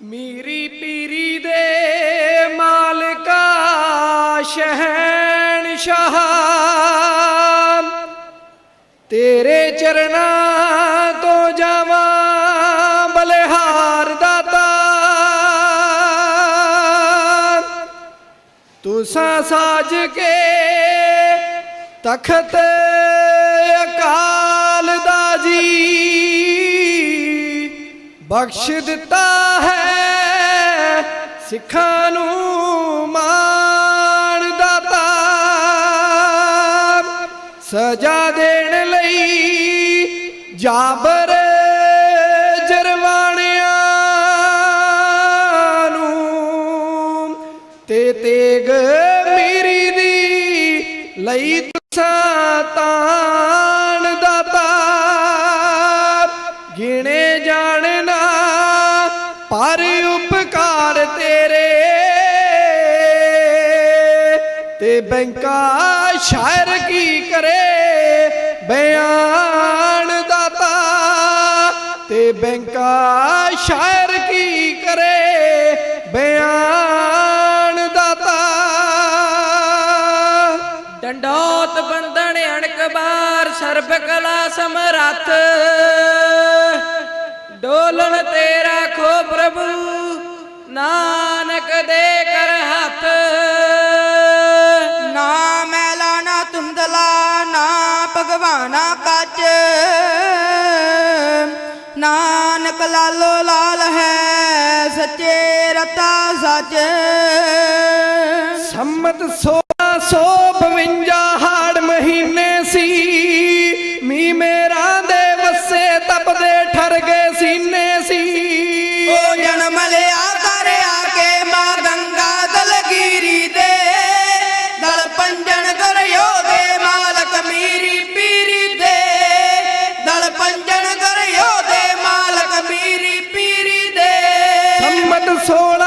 ਮੀਰੀ ਪੀਰੀ ਦੇ ਮਾਲਕਾ ਸ਼ਹਿਨशाह ਤੇਰੇ ਚਰਨਾਂ ਤੋਂ ਜਾਵਾਂ ਬਲਿਹਾਰ ਦਾਤਾ ਤੁਸਾਂ ਸਾਜ ਕੇ ਤਖਤ ਅਕਾਲ ਦਾ ਜੀ। ਬਖਸ਼ ਦਿੱਤਾ ਸਿੱਖਾਂ ਨੂੰ ਮਾਣ ਦਾਤਾ ਸਜ਼ਾ ਦੇਣ ਲਈ ਜਾਬਰ ਜਰਵਾਣਿਆਂ ਨੂੰ ਤੇ ਤੇਗ ਮੀਰੀ ਦੀ ਲਈ ਬੈਂਕਾ ਸ਼ਾਇਰ ਕੀ ਕਰੇ? ਬਿਆਨ ਦਾਤਾ ਤੇ ਬੈਂਕਾ ਸ਼ਾਇਰ ਕੀ ਕਰੇ? ਬਿਆਨ ਦਾਤਾ। ਡੰਡੋਤ ਬੰਧਨ ਅਣਕਬਾਰ ਸਰਬ ਕਲਾ ਸਮਰੱਥ। ਡੋਲਣ ਤੇਰਾ ਖੋ ਪ੍ਰਭੂ, ਨਾਨਕ ਦੇ ਭਗਵਾਨਾ ਕਚ। ਨਾਨਕ ਲਾਲੋ ਲਾਲ ਹੈ ਸੱਚੇ ਰਤਾ ਸੱਚ। ਸੰਮਤ 1652 ਸੰਮਤ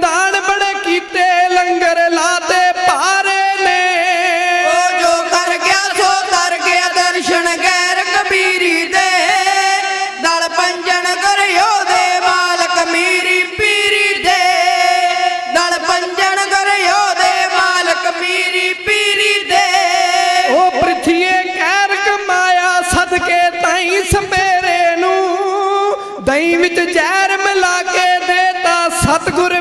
ਦਾਨ ਬੜੇ ਕੀਤੇ ਲੰਗਰ ਲਾਤੇ ਭਾਰੇ ਨੇ। ਉਹ ਜੋ ਕਰ ਗਿਆ ਸੋ ਕਰ ਗਿਆ ਦਰਸ਼ਨ ਗੈਰ ਕਬੀਰੀ ਦੇ। ਦਲ ਪੰਜਨ ਕਰਿਓ ਦੇ ਮਾਲਕ ਮੀਰੀ ਪੀਰੀ ਦੇ। ਦਲ ਪੰਜਨ ਕਰਿਓ ਦੇ ਮਾਲਕ ਮੀਰੀ ਪੀਰੀ ਦੇ। ਉਹ ਪ੍ਰਿਥੀਏ ਕਹਿਰ ਕਮਾਇਆ ਸਦਕੇ ਤਾਈ ਸੰਬੇਰੇ ਨੂੰ। ਦਹੀਂ ਵਿੱਚ ਜ਼ਹਿਰ ਮਿਲਾ ਕੇ ਦੇਤਾ ਸਤਗੁਰ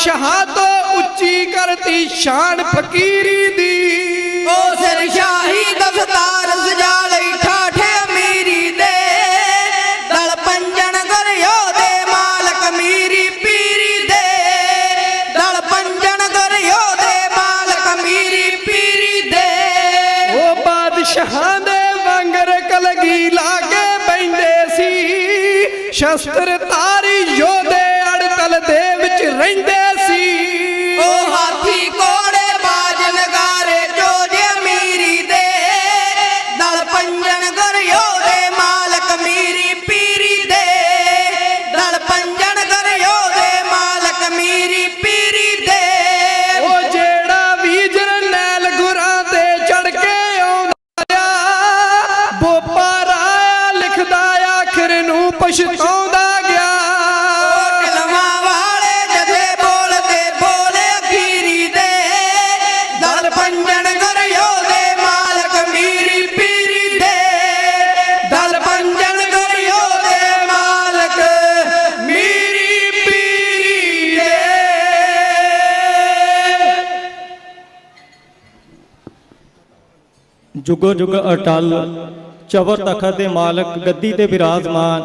ਬਾਦਸ਼ਾਹ ਤੋਂ ਉੱਚੀ ਕਰਤੀ ਸ਼ਾਨ ਫਕੀਰੀ ਦੀ। ਉਹ ਸਿਰ ਸ਼ਾਹੀ ਦਸਤਾਰ ਸਜਾ ਲਈ ਠਾਠੇ ਅਮੀਰੀ ਦੇ। ਦਲ ਪੰਜਨ ਕਰਿਓ ਦੇ ਮਾਲਕ ਮੀਰੀ ਪੀਰੀ ਦੇ। ਦਲ ਪੰਜਨ ਕਰਿਓ ਦੇ ਮਾਲਕ ਮੀਰੀ ਪੀਰੀ ਦੇ। ਉਹ ਬਾਦਸ਼ਾਹਾਂ ਦੇ ਵਾਂਗਰ ਕਲਗੀ ਲਾ ਕੇ ਬੈੰਦੇ ਸੀ। ਸ਼ਸਤਰ ਤਾਰੀ ਯੋਧੇ ਅੜਤਲ ਦੇ ਵਿੱਚ ਰਹਿੰਦੇ ਜੁਗੋ ਜੁਗ ਅਟਲ, ਚਵਰ ਤਖਤ ਦੇ ਮਾਲਕ, ਗੱਦੀ ਤੇ ਬਿਰਾਜਮਾਨ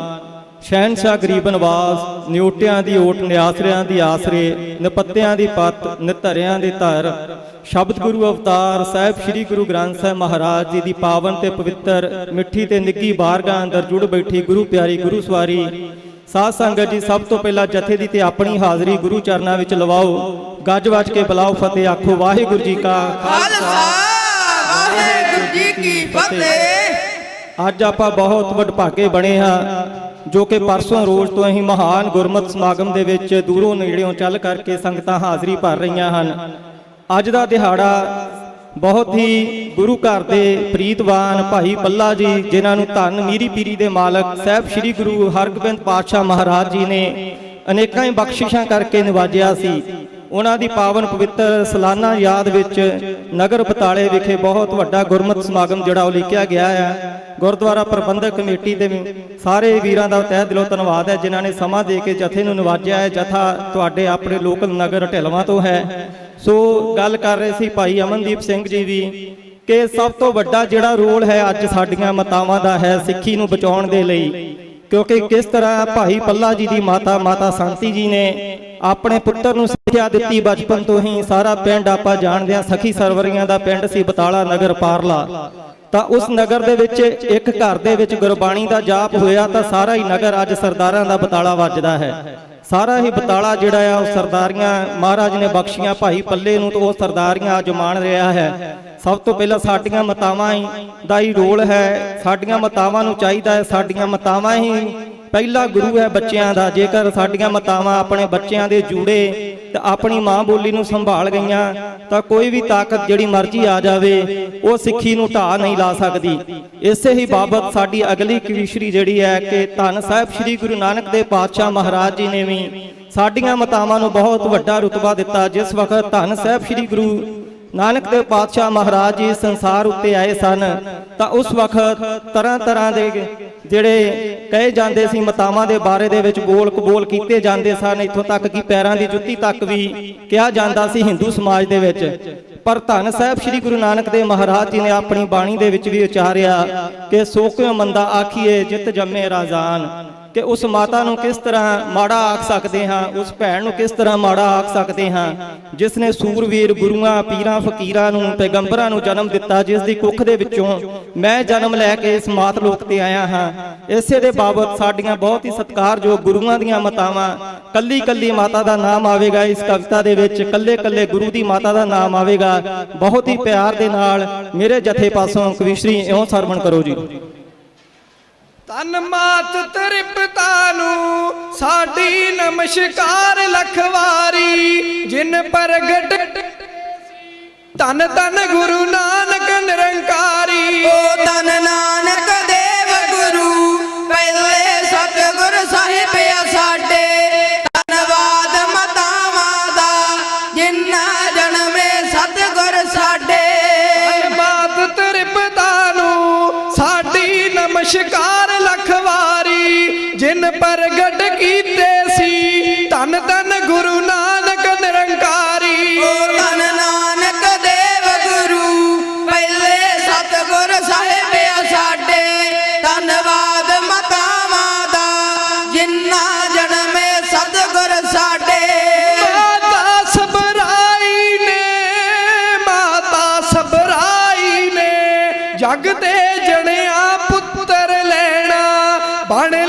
ਸ਼ਹਿਨशाह ਗਰੀਬ ਨਵਾਜ਼, ਨਿਉਟਿਆਂ ਦੀ ਓਟ, ਨਿਆਸਰਿਆਂ ਦੀ ਆਸਰੇ, ਨਿਪੱਤਿਆਂ ਦੀ ਪੱਤ, ਨਿਧਰਿਆਂ ਦੇ ਧਰ, ਸ਼ਬਦ ਗੁਰੂ ਅਵਤਾਰ ਸਾਹਿਬ ਸ੍ਰੀ ਗੁਰੂ ਗ੍ਰੰਥ ਸਾਹਿਬ ਮਹਾਰਾਜ ਜੀ ਦੀ ਪਾਵਨ ਤੇ ਪਵਿੱਤਰ ਮਿੱਠੀ ਤੇ ਨਿੱਗੀ ਬਾਰਗਾਹ ਅੰਦਰ ਜੁੜ ਬੈਠੀ ਗੁਰੂ ਪਿਆਰੀ ਗੁਰੂ ਸਵਾਰੀ, ਸਾਧ ਸੰਗਤ ਜੀ, ਸਭ ਤੋਂ ਪਹਿਲਾਂ ਜਥੇ ਦੀ ਤੇ ਆਪਣੀ ਹਾਜ਼ਰੀ ਗੁਰੂ ਚਰਨਾਂ ਵਿੱਚ ਲਵਾਓ, ਗੱਜ ਵੱਜ ਕੇ ਬੁਲਾਓ ਫਤਿਹ, ਆਖੋ ਵਾਹਿਗੁਰੂ ਜੀ ਕਾ ਖਾਲਸਾ। ਵਾਹਿਗੁਰੂ ਜੀ ਕੀ ਫਤਿਹ। ਅੱਜ ਆਪਾਂ ਬਹੁਤ ਵਡਭਾਗੇ ਬਣੇ ਹਾਂ, ਜੋ ਕਿ ਪਰਸੋਂ ਰੋਜ਼ ਤੋਂ ਹੀ ਮਹਾਨ ਗੁਰਮਤਿ ਸਮਾਗਮ ਦੇ ਵਿੱਚ ਦੂਰੋਂ ਨੇੜਿਓਂ ਚੱਲ ਕਰਕੇ ਸੰਗਤਾਂ ਹਾਜ਼ਰੀ ਭਰ ਰਹੀਆਂ ਹਨ। ਅੱਜ ਦਾ ਦਿਹਾੜਾ ਬਹੁਤ ਹੀ ਗੁਰੂ ਘਰ ਦੇ ਪ੍ਰੀਤਵਾਨ ਭਾਈ ਪੱਲਾ ਜੀ, ਜਿਨ੍ਹਾਂ ਨੂੰ ਧੰਨ ਮੀਰੀ ਪੀਰੀ ਦੇ ਮਾਲਕ ਸਾਹਿਬ ਸ੍ਰੀ ਗੁਰੂ ਹਰਗੋਬਿੰਦ ਪਾਤਸ਼ਾਹ ਮਹਾਰਾਜ ਜੀ ਨੇ ਅਨੇਕਾਂ ਹੀ ਬਖਸ਼ਿਸ਼ਾਂ ਕਰਕੇ ਨਿਵਾਜਿਆ ਸੀ। ਉਹਨਾਂ ਦੀ ਪਾਵਨ ਪਵਿੱਤਰ ਸਾਲਾਨਾ ਯਾਦ ਵਿੱਚ ਨਗਰ ਬਤਾਲੇ ਵਿਖੇ ਬਹੁਤ ਵੱਡਾ ਗੁਰਮਤਿ ਸਮਾਗਮ ਜਿਹੜਾ ਉਹ ਲਿਖਿਆ ਗਿਆ ਹੈ। ਗੁਰਦੁਆਰਾ ਪ੍ਰਬੰਧਕ ਕਮੇਟੀ ਦੇ ਸਾਰੇ ਵੀਰਾਂ ਦਾ ਤਹਿ ਦਿਲੋਂ ਧੰਨਵਾਦ ਹੈ, ਜਿਨ੍ਹਾਂ ਨੇ ਸਮਾਂ ਦੇ ਕੇ ਜਥੇ ਨੂੰ ਨਿਵਾਜਿਆ ਹੈ। ਜਥਾ ਤੁਹਾਡੇ ਆਪਣੇ ਲੋਕਲ ਨਗਰ ਢਿਲਵਾਂ ਤੋਂ ਹੈ। ਸੋ ਗੱਲ ਕਰ ਰਹੇ ਸੀ ਭਾਈ ਅਮਨਦੀਪ ਸਿੰਘ ਜੀ ਵੀ ਕਿ ਸਭ ਤੋਂ ਵੱਡਾ ਜਿਹੜਾ ਰੋਲ ਹੈ ਅੱਜ ਸਾਡੀਆਂ ਮਾਤਾਵਾਂ ਦਾ ਹੈ ਸਿੱਖੀ ਨੂੰ ਬਚਾਉਣ ਦੇ ਲਈ। ਕਿਉਂਕਿ ਕਿਸ ਤਰ੍ਹਾਂ ਭਾਈ ਪੱਲਾ ਜੀ ਦੀ ਮਾਤਾ ਮਾਤਾ ਸੰਤੀ ਜੀ ਨੇ ਆਪਣੇ ਪੁੱਤਰ ਨੂੰ ਸਿੱਖਿਆ ਦਿੱਤੀ ਬਚਪਨ ਤੋਂ ਹੀ ਸਾਰਾ ਪਿੰਡ ਆਪਾਂ ਜਾਣਦੇ ਹਾਂ, ਸਖੀ ਸਰਵਰੀਆਂ ਦਾ ਪਿੰਡ ਸੀ ਬਤਾਲਾ ਨਗਰ ਪਾਰਲਾ। ਤਾਂ ਉਸ ਨਗਰ ਦੇ ਵਿੱਚ ਇੱਕ ਘਰ ਦੇ ਵਿੱਚ ਗੁਰਬਾਣੀ ਦਾ ਜਾਪ ਹੋਇਆ ਤਾਂ ਸਾਰਾ ਹੀ ਨਗਰ ਅੱਜ ਸਰਦਾਰਾਂ ਦਾ ਬਤਾਲਾ ਵੱਜਦਾ ਹੈ। ਸਾਰਾ ਹੀ ਬਤਾਲਾ ਜਿਹੜਾ ਆ, ਉਹ ਸਰਦਾਰੀਆਂ, ਮਹਾਰਾਜ ਨੇ ਬਖਸ਼ੀਆਂ ਭਾਈ ਪੱਲੇ ਨੂੰ ਤੇ ਉਹ ਸਰਦਾਰੀਆਂ ਅੱਜ ਮਾਣ ਰਿਹਾ ਹੈ। ਸਭ ਤੋਂ ਪਹਿਲਾਂ ਸਾਡੀਆਂ ਮਤਾਵਾਂ ਹੀ ਦਾ ਹੀ ਰੋਲ ਹੈ, ਸਾਡੀਆਂ ਮਤਾਵਾਂ ਨੂੰ ਚਾਹੀਦਾ ਹੈ, ਸਾਡੀਆਂ ਮਤਾਵਾਂ ਹੀ ਪਹਿਲਾ ਗੁਰੂ ਹੈ ਬੱਚਿਆਂ ਦਾ, ਜੇਕਰ ਸਾਡੀਆਂ ਮਾਤਾਵਾਂ ਆਪਣੇ ਬੱਚਿਆਂ ਦੇ ਜੂੜੇ ਤੇ ਆਪਣੀ ਮਾਂ ਬੋਲੀ ਨੂੰ ਸੰਭਾਲ ਗਈਆਂ, ਤਾਂ ਕੋਈ ਵੀ ਤਾਕਤ ਜਿਹੜੀ ਮਰਜ਼ੀ ਆ ਜਾਵੇ, ਉਹ ਸਿੱਖੀ ਨੂੰ ਢਾਹ ਨਹੀਂ ਲਾ ਸਕਦੀ। ਇਸੇ ਹੀ ਬਾਬਤ ਸਾਡੀ ਅਗਲੀ ਕਵੀਸ਼ਰੀ ਜਿਹੜੀ ਹੈ ਕਿ ਧੰਨ ਸਾਹਿਬ ਸ੍ਰੀ ਗੁਰੂ ਨਾਨਕ ਦੇਵ ਪਾਤਸ਼ਾਹ ਮਹਾਰਾਜ ਜੀ ਨੇ ਵੀ ਸਾਡੀਆਂ ਮਾਤਾਵਾਂ ਨੂੰ ਬਹੁਤ ਵੱਡਾ ਰੁਤਬਾ ਦਿੱਤਾ। ਜਿਸ ਵਕਤ ਧੰਨ ਸਾਹਿਬ ਸ੍ਰੀ ਗੁਰੂ ਨਾਨਕ ਦੇਵ ਪਾਤਸ਼ਾਹ ਮਹਾਰਾਜ ਜੀ ਸੰਸਾਰ ਉੱਤੇ ਆਏ ਸਨ, ਤਾਂ ਉਸ ਵਕਤ ਤਰ੍ਹਾਂ ਤਰ੍ਹਾਂ ਦੇ ਜਿਹੜੇ ਕਹੇ ਜਾਂਦੇ ਸੀ ਮਤਾਵਾਂ ਦੇ ਬਾਰੇ ਦੇ ਵਿੱਚ ਬੋਲ ਕਬੋਲ ਕੀਤੇ ਜਾਂਦੇ ਸਨ, ਇੱਥੋਂ ਤੱਕ ਕਿ ਪੈਰਾਂ ਦੀ ਜੁੱਤੀ ਤੱਕ ਵੀ ਕਿਹਾ ਜਾਂਦਾ ਸੀ ਹਿੰਦੂ ਸਮਾਜ ਦੇ ਵਿੱਚ। ਪਰ ਧੰਨ ਸਾਹਿਬ ਸ੍ਰੀ ਗੁਰੂ ਨਾਨਕ ਦੇਵ ਮਹਾਰਾਜ ਜੀ ਨੇ ਆਪਣੀ ਬਾਣੀ ਦੇ ਵਿੱਚ ਵੀ ਉਚਾਰਿਆ ਕਿ ਸੋ ਕਿਉ ਮੰਦਾ ਆਖੀਏ ਜਿਤ ਜੰਮੇ ਰਾਜ਼ਾਨ। ਕਿ ਉਸ ਮਾਤਾ ਨੂੰ ਕਿਸ ਤਰ੍ਹਾਂ ਮਾੜਾ ਆਖ ਸਕਦੇ ਹਾਂ, ਉਸ ਭੈਣ ਨੂੰ ਕਿਸ ਤਰ੍ਹਾਂ ਮਾੜਾ ਆਖ ਸਕਦੇ ਹਾਂ। ਜਿਸ ਨੇ ਸੂਰਵੀਰ ਗੁਰੂਆਂ, ਪੀਰਾਂ, ਫਕੀਰਾਂ ਨੂੰ, ਪੈਗੰਬਰਾਂ ਨੂੰ ਜਨਮ ਦਿੱਤਾ, ਜਿਸ ਦੀ ਕੁੱਖ ਦੇ ਵਿੱਚੋਂ ਮੈਂ ਜਨਮ ਲੈ ਕੇ ਇਸ ਮਾਤ ਲੋਕ ਤੇ ਆਇਆ ਹਾਂ। ਇਸੇ ਦੇ ਬਾਬਤ ਸਾਡੀਆਂ ਬਹੁਤ ਹੀ ਸਤਿਕਾਰਯੋਗ ਗੁਰੂਆਂ ਦੀਆਂ ਮਤਾਵਾਂ ਕੱਲੀ ਕੱਲੀ ਮਾਤਾ ਦਾ ਨਾਮ ਆਵੇਗਾ, ਇਸ ਕਵਿਤਾ ਦੇ ਵਿੱਚ ਕੱਲੇ ਕੱਲੇ ਗੁਰੂ ਦੀ ਮਾਤਾ ਦਾ ਨਾਮ ਆਵੇਗਾ। ਬਹੁਤ ਹੀ ਪਿਆਰ ਦੇ ਨਾਲ ਮੇਰੇ ਜਥੇ ਪਾਸੋਂ ਕਵਿਸ਼ਰੀ, ਇਉਂ ਸਰਵਣ ਕਰੋ ਜੀ। ਤਨ ਮਾਤ ਤ੍ਰਿਪਤਾ ਨੂੰ, ਸਾਡੀ ਨਮਸਕਾਰ ਲਖਵਾਰੀ, ਜਿਨ ਪ੍ਰਗਟ ਤਨ ਤਨ ਗੁਰੂ ਨਾਨਕ ਨਿਰੰਕਾਰੀ। ਓ ਤਨ ਨਾਨਕ ਜਿਨ ਪ੍ਰਗਟ ਕੀਤੇ ਸੀ। ਤਨ ਤਨ ਗੁਰੂ ਨਾਨਕ ਨਿਰੰਕਾਰੀ। ਓ ਤਨ ਨਾਨਕ ਦੇਵ ਗੁਰੂ ਪਹਿਲੇ ਸਤਿਗੁਰ ਸਾਹਿਬ ਆ ਸਾਡੇ। ਧੰਨਵਾਦ ਮਤਾਵਾਂ ਦਾ ਜਿਨ੍ਹਾਂ ਜਨਮੇ ਸਤਿਗੁਰ ਸਾਡੇ। ਮਾਤਾ ਸਬਰਾਈ ਨੇ ਮਾਤਾ ਸਬਰਾਈ ਨੇ ਜਗ ਤੇ ਜਣਿਆ ਪੁੱਤਰ ਲੈਣਾ। ਬਣ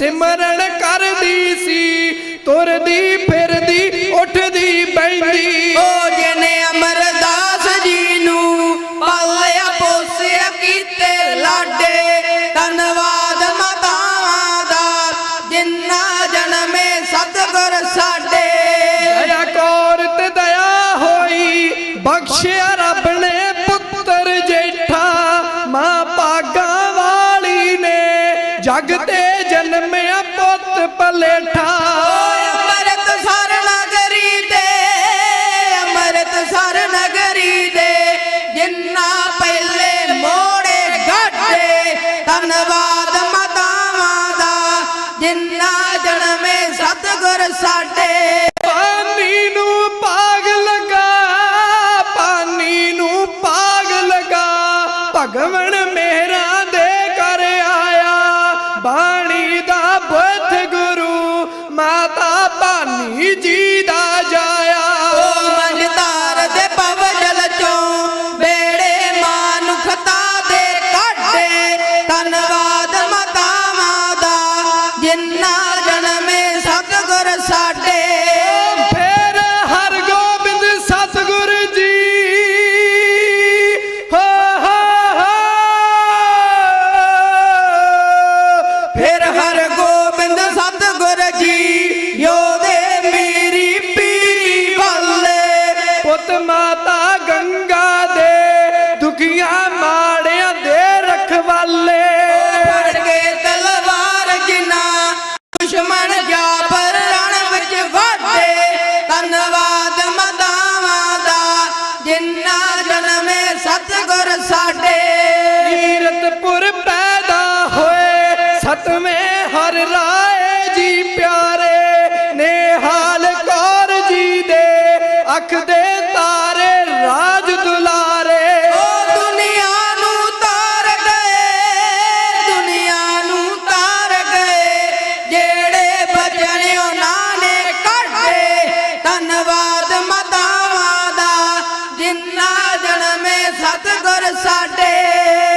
ਸਿਮਰਨ ਕਰਦੀ ਸੀ ਤੁਰਦੀ ਫਿਰਦੀ ਉੱਠਦੀ ਬੈਠਦੀ ਓ ਜਿਹਨੇ ਅਮਰਦਾਸ ਜੀ ਨੂੰ ਪਾਲਿਆ ਪੋਸਿਆ ਕੀਤੇ ਲਾਡੇ। ਧੰਨਵਾਦ ਮਤਾਵਾਂ ਦਾ ਜਿਨ੍ਹਾਂ ਜਨਮੇ ਸਤਿਗੁਰ ਸਾਡੇ। ਦਇਆ ਕੌਰ ਤੇ ਦਇਆ ਹੋਈ ਬਖਸ਼ਿਆ ਰੱਬ ਨੇ ਪੁੱਤਰ ਜੇਠਾ। ਮਾਂ ਜਗ ਤੇ ਜਨਮਿਆ ਅੰਮ੍ਰਿਤਸਰ ਨਗਰੀ ਦੇ ਅੰਮ੍ਰਿਤਸਰ ਨਗਰੀ ਦੇ ਜਿੰਨਾ ਪਹਿਲੇ ਮੋੜੇ ਗੱਡੇ ਧੰਨਵਾਦ ਮਾਤਾਵਾਂ ਦਾ ਜਿੰਨਾ ਜਨਮੇ ਸਤਿਗੁਰ ਸਾਡੇ। ਪਾਨੀ ਨੂੰ ਪਾਗ ਲਗਾ ਪਾਨੀ ਨੂੰ ਪਾਗ ਲਗਾ ਭਗਵਨ ਮੇਰਾ ਦੇ ਕਰ ਆਇਆ ਬਾਣੀ ਦਾ ਬੁੱਧ ਮਾਤਾ ਭਾਨੀ ਜੀ ਦਾ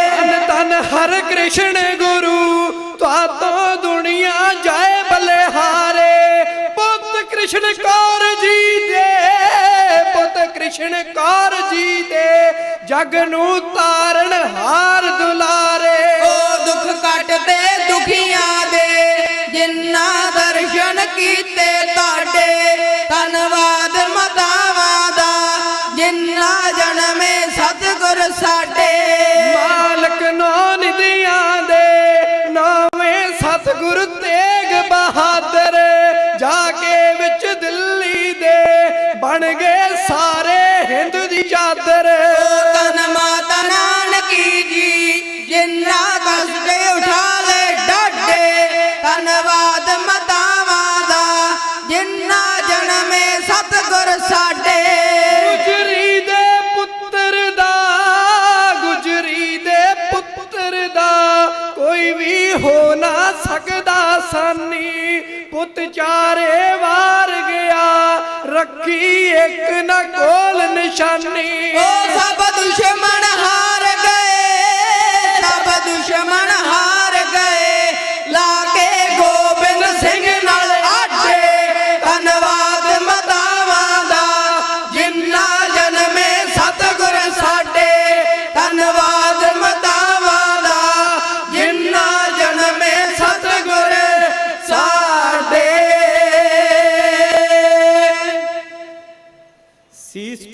ਧੰਨ ਧੰਨ ਹਰ ਕ੍ਰਿਸ਼ਨ ਗੁਰੂ ਤੁਹਾਤੋਂ ਦੁਨੀਆ ਜਾਏ ਬਲਿਹਾਰੇ ਪੁੱਤ ਕ੍ਰਿਸ਼ਨ ਕੌਰ ਜੀ ਦੇ ਪੁੱਤ ਕ੍ਰਿਸ਼ਨ ਕੌਰ ਜੀ ਦੇ ਜਗ ਨੂੰ ਤਾਰਨ ਹਾਰ ਦੁਲਾਰੇ। ਉਹ ਦੁੱਖ ਕੱਟਦੇ ਦੁਖੀਆਂ ਦੇ ਜਿੰਨਾ ਦਰਸ਼ਨ ਕੀਤੇ ਤੁਹਾਡੇ। ਜਿੰਨਾ ਕਸ਼ਟ ਉਠਾ ਲੈ ਡਾਡੇ ਧੰਨਵਾਦ ਮਤਾਵਾਂ ਦਾ ਜਿੰਨਾ ਜਨਮੇ ਸਤਿਗੁਰ ਸਾਡੇ। ਗੁਜਰੀ ਦੇ ਪੁੱਤਰ ਦਾ ਗੁਜਰੀ ਦੇ ਪੁੱਤਰ ਦਾ ਕੋਈ ਵੀ ਹੋ ਨਾ ਸਕਦਾ ਸਾਨੀ। ਪੁੱਤ ਚਾਰੇ ਵਾਰ ਗਿਆ ਰੱਖੀ ਇੱਕ ਨਾ ਕੋਲ ਨਿਸ਼ਾਨੀ। ਉਹ ਸਭ ਦੁਸ਼ਮਣ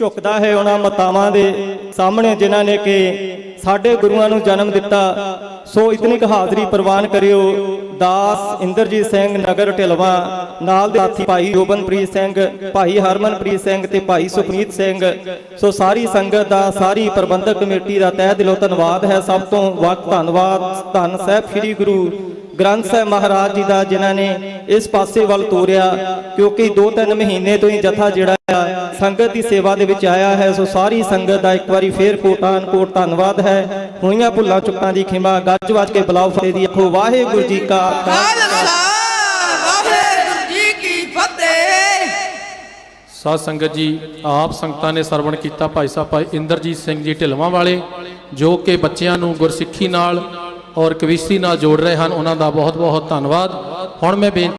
ਝੁਕਦਾ ਹੈ ਉਹਨਾਂ ਮਤਾਵਾਂ ਦੇ ਸਾਹਮਣੇ ਜਿਨ੍ਹਾਂ ਨੇ ਕਿ ਸਾਡੇ ਗੁਰੂਆਂ ਨੂੰ ਜਨਮ ਦਿੱਤਾ। ਸੋ ਇਤਨੀ ਕੁ ਹਾਜ਼ਰੀ ਪ੍ਰਵਾਨ ਕਰਿਓ। ਦਾਸ ਇੰਦਰਜੀਤ ਸਿੰਘ ਨਗਰ ਢਿਲਵਾ, ਨਾਲ ਦੇ ਸਾਥੀ ਭਾਈ ਜੋਬਨਪ੍ਰੀਤ ਸਿੰਘ, ਭਾਈ ਹਰਮਨਪ੍ਰੀਤ ਸਿੰਘ ਤੇ ਭਾਈ ਸੁਖਮੀਤ ਸਿੰਘ। ਸੋ ਸਾਰੀ ਸੰਗਤ ਦਾ, ਸਾਰੀ ਪ੍ਰਬੰਧਕ ਕਮੇਟੀ ਦਾ ਤਹਿ ਦਿਲੋਂ ਧੰਨਵਾਦ ਹੈ। ਸਭ ਤੋਂ ਵੱਧ ਧੰਨਵਾਦ, ਧੰਨ ਸਾਹਿਬ ਸ੍ਰੀ ਗੁਰੂ ਗ੍ਰੰਥ ਸਾਹਿਬ ਮਹਾਰਾਜ ਜੀ ਦਾ ਜਿਨ੍ਹਾਂ ਨੇ ਇਸ ਪਾਸੇ ਵੱਲ ਤੋਰਿਆ ਕਿਉਂਕਿ 2-3 ਮਹੀਨੇ ਤੋਂ ਹੀ ਜਥਾ ਜਿਹੜਾ ਆ ਸੰਗਤ ਦੀ ਸੇਵਾ ਦੇ ਵਿੱਚ ਆਇਆ ਹੈ ਸੋ ਸਾਰੀ ਸੰਗਤ ਦਾ ਇੱਕ ਵਾਰੀ ਫੇਰ ਕੋਟਾਨ ਕੋਟ ਧੰਨਵਾਦ ਹੈ। ਹੋਈਆਂ ਭੁੱਲਾਂ ਚੁੱਕਾਂ ਦੀ ਖਿਮਾ ਗੱਜ ਵੱਜ ਕੇ ਬਲਾਉ ਫਤਿਹ ਦੀ ਆਖੋ ਵਾਹਿਗੁਰੂ ਜੀ ਕਾ ਖਾਲਸਾ ਖਾਲਸਾ। ਵਾਹਿਗੁਰੂ ਜੀ ਕੀ ਫਤਿਹ। ਸਾਧ ਸੰਗਤ ਜੀ ਆਪ ਸੰਗਤਾਂ ਨੇ ਸਰਵਣ ਕੀਤਾ ਭਾਈ ਸਾਹਿਬ ਭਾਈ ਇੰਦਰਜੀਤ ਸਿੰਘ ਜੀ ਢਿਲਵਾਂ ਵਾਲੇ ਜੋ ਕਿ ਬੱਚਿਆਂ ਨੂੰ ਗੁਰਸਿੱਖੀ ਨਾਲ ਔਰ ਕਵਿਸ਼ਤੀ ਨਾਲ ਜੋੜ ਰਹੇ ਹਨ ਉਹਨਾਂ ਦਾ ਬਹੁਤ ਬਹੁਤ ਧੰਨਵਾਦ। ਹੁਣ ਮੈਂ ਬੇਨਤੀ